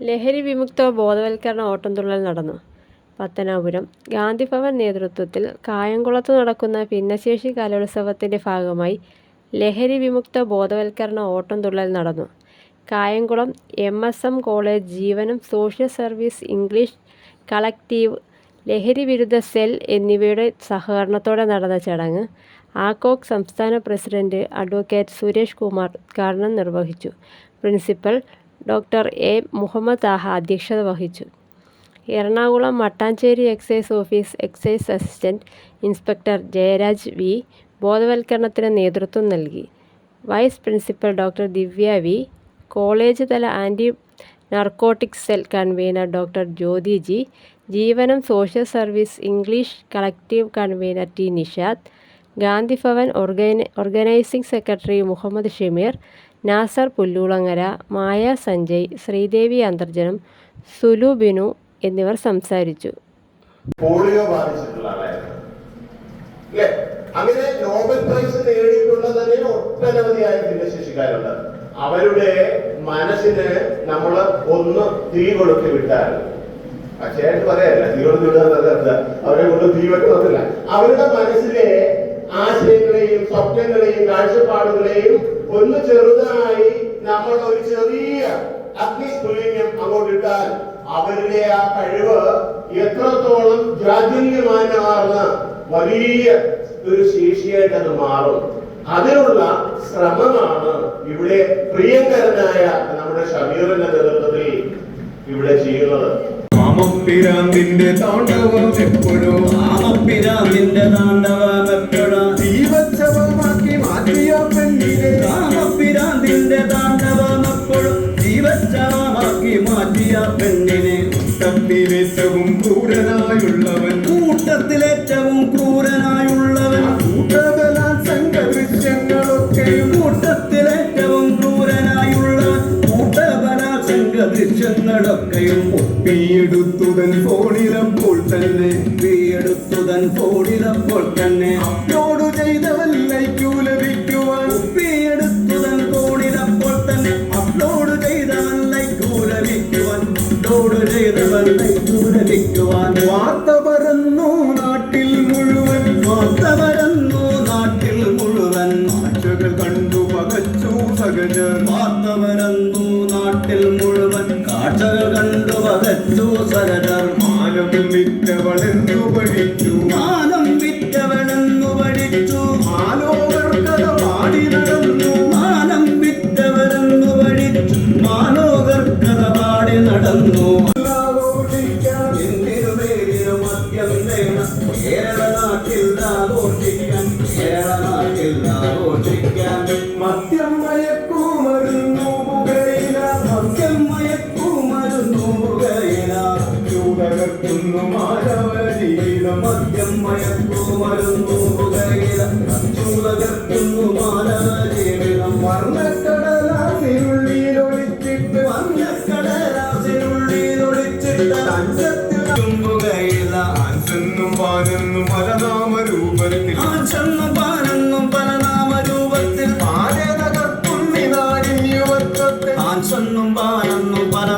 ലഹരി വിമുക്ത ബോധവൽക്കരണ ഓട്ടംതുള്ളൽ നടന്നു. പത്തനാപുരം ഗാന്ധിഭവൻ നേതൃത്വത്തിൽ കായംകുളത്ത് നടക്കുന്ന ഭിന്നശേഷി കലോത്സവത്തിന്റെ ഭാഗമായി ലഹരി വിമുക്ത ബോധവൽക്കരണ ഓട്ടംതുള്ളൽ നടന്നു. Kayamkulam M. S. M. College Jeevanam social service English collective ലഹരി വിരുദ്ധ സെൽ എന്നിവയുടെ സഹകരണത്തോടെ നടന്ന ചടങ്ങ് ആക്കോക് സംസ്ഥാന പ്രസിഡന്റ് അഡ്വക്കേറ്റ് സുരേഷ് കുമാർ ഉദ്ഘാടനം നിർവഹിച്ചു. പ്രിൻസിപ്പൽ ഡോ. എ. മുഹമ്മദ് താഹ അധ്യക്ഷത വഹിച്ചു. Ernakulam Mattancherry excise office excise assistant inspector Jayaraj V. ബോധവൽക്കരണത്തിന് നേതൃത്വം നൽകി. Vice principal doctor Divya V. College തല anti narcotic cell convener doctor Jyothi G. Jeevanam social service English collective convener T. Nishad, Gandhi Bhavan organising secretary Muhammad Shameer, Nasar Pullulangara, Maya Sanjay, Sreedevi Antharjanam, Sulu Binu എന്നിവർ സംസാരിച്ചു. Polio അങ്ങനെ Nobel prize നേടിയിട്ടുള്ള തന്നെ ഒട്ടനവധിയായ ഭിന്നശേഷിക്കാരുണ്ട് അവരുടെ മനസ്സിന് നമ്മൾ ഒന്ന് തീ കൊടുത്ത് വിട്ടാൽ പക്ഷേ പറയല്ല തീ കൊടുത്ത് എന്നത് അവരെ കൊണ്ട് തീ വെട്ടുന്നില്ല അവരുടെ മനസ്സിലെ ആശയങ്ങളെയും സ്വപ്നങ്ങളെയും കാഴ്ചപ്പാടുകളെയും ഒന്ന് ചെറുതായി നമ്മൾ ഒരു ചെറിയ അഗ്നിസ്ഫുലിംഗം അങ്ങോട്ടിട്ടാൽ അവരുടെ ആ കഴിവ് എത്രത്തോളം ജാഗ്രന്യമാർന്ന വലിയ ഒരു ശേഷിയായിട്ട് അത് മാറും. അതിനുള്ള ശ്രമമാണ് ഇവിടെ പ്രിയങ്കരനായ നമ്മുടെ ഷമീറിന്റെ നേതൃത്വത്തിൽ ഇവിടെ ചെയ്യുന്നത്. മാമപ്പിരാന്തിന്റെ താണ്ഡവം എപ്പോഴും ആമപ്പിരാമിന്റെ താണ്ഡവമെപ്പോഴും ജീവച്ഛവമാക്കി മാറ്റിയ പെണ്ണിനെ തമ്മിലേറ്റവും ക്രൂരനായുള്ളവൻ. കൂട്ടത്തിലേറ്റവും ക്രൂരനായുള്ളവൻ. കൂട്ടബലാത്സംഗ ദൃശ്യങ്ങളൊക്കെയും കൂട്ടത്തിലേറ്റവും ക്രൂരനായുള്ളവൻ കൂട്ടബലാസംഗ ദൃശ്യങ്ങളൊക്കെയും ഒപ്പിയെടുത്തുതൻ ഫോണിലപ്പോൾ തന്നെ. ഒപ്പിയെടുത്തുതൻ ഫോണിലപ്പോൾ തന്നെ. അപ്ലോഡ് ചെയ്തവൻ ചെയ്തവൻ ലൈക്കൂലഭിക്കുവാൻ വാർത്ത പരന്നു നാട്ടിൽ മുഴുവൻ വാർത്ത പരന്നു നാട്ടിൽ മുഴുവൻ. കാഴ്ചകൾ കണ്ടു പകച്ചു സഹജർ വാർത്ത പരന്നു നാട്ടിൽ മുഴുവൻ. കാഴ്ചകൾ കണ്ടു പകച്ചു സരജർ മാനം വിറ്റവളെന്നു പഠിച്ചു? മാനം നാട്ടിൽ ആഘോഷിക്കാൻ കേരള നാട്ടിൽ ആഘോഷിക്കാൻ മദ്യം മയക്കുമരുന്നു പുകയില മദ്യം മയക്കുമരുന്നു പുകയില ചൂടകർക്കുന്നു മാനവ മദ്യം മയക്കുമരുന്നു പുകയില ആചരണം പാനെന്നും പല നാമരൂപത്തിൽ പാല തകർത്തുണ്ണി നാടിൻ യുവത്വത്തെ. ആൻസെന്നും പാനെന്നും പല